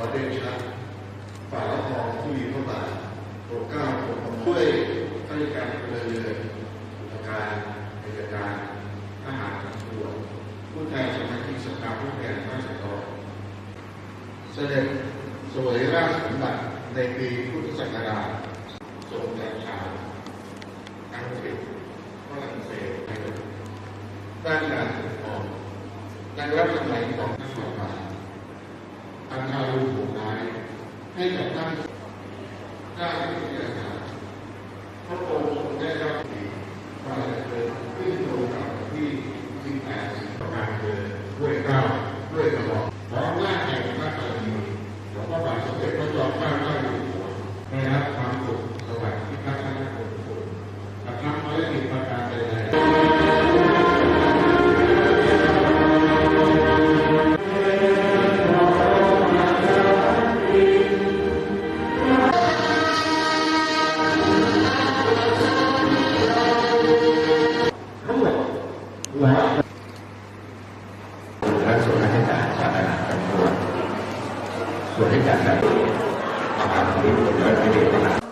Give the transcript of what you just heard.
ขอเดชะฝ่ายละครผู้มีพระบาทโปรดเกล้าโปรดกระให้วยข้าราชการพลเรือนบุตรการเอกการทหารตำรวจผู้แทนสมาชิกสภาผู้แทนราษฎรเสด็จสวยราชสมบัติในปีพุทธศักราชทรงจากชาวอังกฤษฝรั่งเศสด้านการปกครองในรัชสมัยของที่นักบวช ให้กับท่านได้ทุกอย่างพระองค์ทรงได้รับมาเกิดขึ้นโรงกับที่18ประการเกิดด้วยก้าวด้วยกระบอก และส่วนราชการสาธารณสุขส่วนราชการแบบประกอบความรู้เกิดประโยช